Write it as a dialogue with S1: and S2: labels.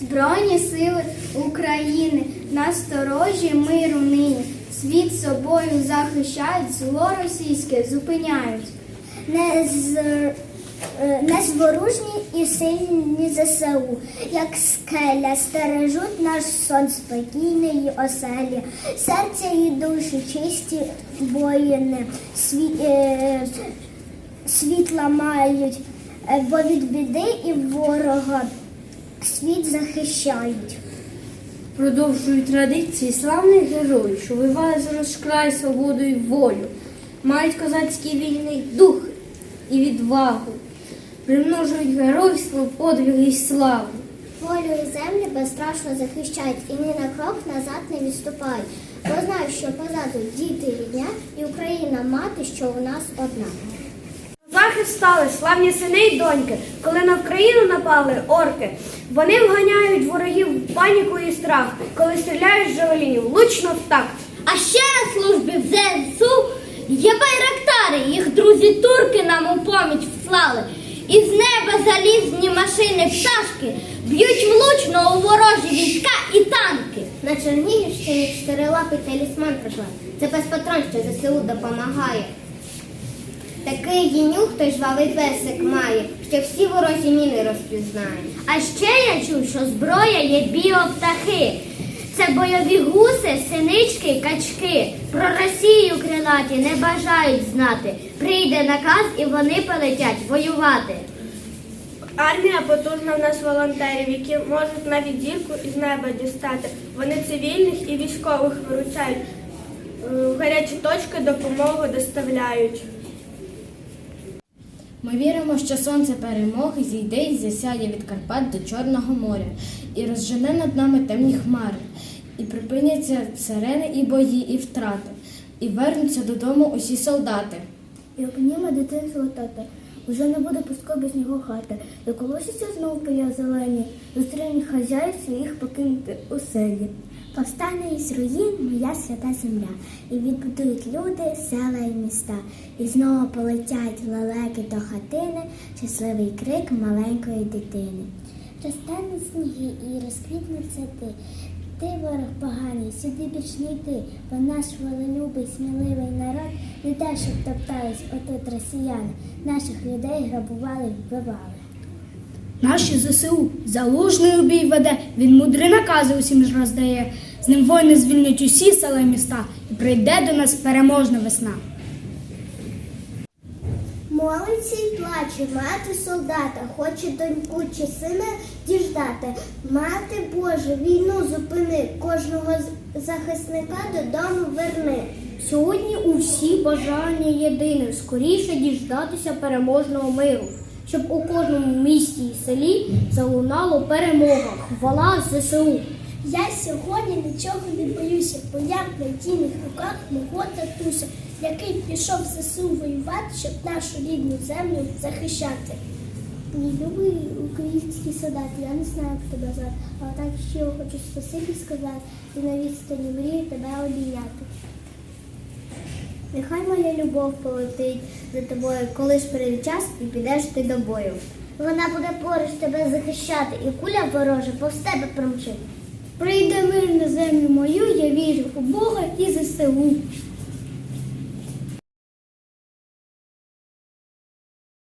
S1: Збройні сили України насторожі миру нині. Світ собою захищають, зло російське зупиняють.
S2: Не з е, незворужні і сильні ЗСУ, як скеля, стережуть наш сон спокійної оселі, серця і душі чисті воїни, сві, е, світла мають, е, бо від біди і ворога світ захищають.
S3: Продовжують традиції славних героїв, що воювали за наш край свободу і волю, мають козацький вільний дух і відвагу, примножують геройство, подвиги і славу.
S2: Волю і землю безстрашно захищають і ні на крок назад не відступають. Бо знають, що позаду діти рідня і Україна мати, що у нас одна.
S3: Захист стали славні сини й доньки, коли на Україну напали орки. Вони вганяють ворогів в паніку і страх, коли стріляють з жавелінів влучно в такт.
S4: А ще на службі в ЗСУ є байрактари, їх друзі турки нам у поміч вслали. Із неба залізні машини пташки б'ють влучно у ворожі війська і танки.
S2: На Чернігівщині чотирилапий талісман прийшла. Це без патрон, що ЗСУ допомагає. Такий гінюх той жвавий песик має, що всі ворожі міни розпізнає.
S4: А ще я чув, що зброя є біоптахи. Це бойові гуси, синички, качки. Про Росію крилаті не бажають знати. Прийде наказ і вони полетять воювати.
S3: Армія потужна в нас волонтерів, які можуть навіть зірку із неба дістати. Вони цивільних і військових виручають, е, в гарячі точки допомогу доставляють.
S5: Ми віримо, що сонце перемоги зійде і засяє від Карпат до Чорного моря, і розжене над нами темні хмари, і припиняться сирени і бої, і втрати, і вернуться додому усі солдати.
S2: І обніме дитинство тата. Уже не буде пустко без нього хати. І колоситься знов поля зелені, зустріне хазяїв своїх покинути у селі. Повстане із руїн моя свята земля, і відбудують люди села і міста, і знову полетять лелеки до хатини, щасливий крик маленької дитини. Розтануть сніги і розквітнуть сади. Ти ворог поганий, сюди більш не йти, бо наш волелюбий, сміливий народ не те, щоб топтались отут росіяни, наших людей грабували, вбивали.
S5: Наші ЗСУ залужний у бій веде, він мудрі накази усім ж роздає. З ним воїни звільнять усі села і міста, і прийде до нас переможна весна.
S2: Молиться й плаче, мати солдата, хоче доньку чи сина діждати. Мати Боже, війну зупини, кожного захисника додому верни.
S3: Сьогодні у всі бажання єдине скоріше діждатися переможного миру, щоб у кожному місті і селі залунало перемога, хвала ЗСУ.
S2: Я сьогодні нічого не боюся, бо я в надійних руках мого татуся, який пішов в ЗСУ воювати, щоб нашу рідну землю захищати. Мій любий український солдат, я не знаю, як тебе звати, але так щиро хочу спасибі сказати і на відстані мрію тебе обійняти. Нехай моя любов полетить за тобою, коли ж прийде час і підеш ти до бою. Вона буде поруч тебе захищати, і куля ворожа повз тебе промчить.
S1: Прийде мир на землю мою,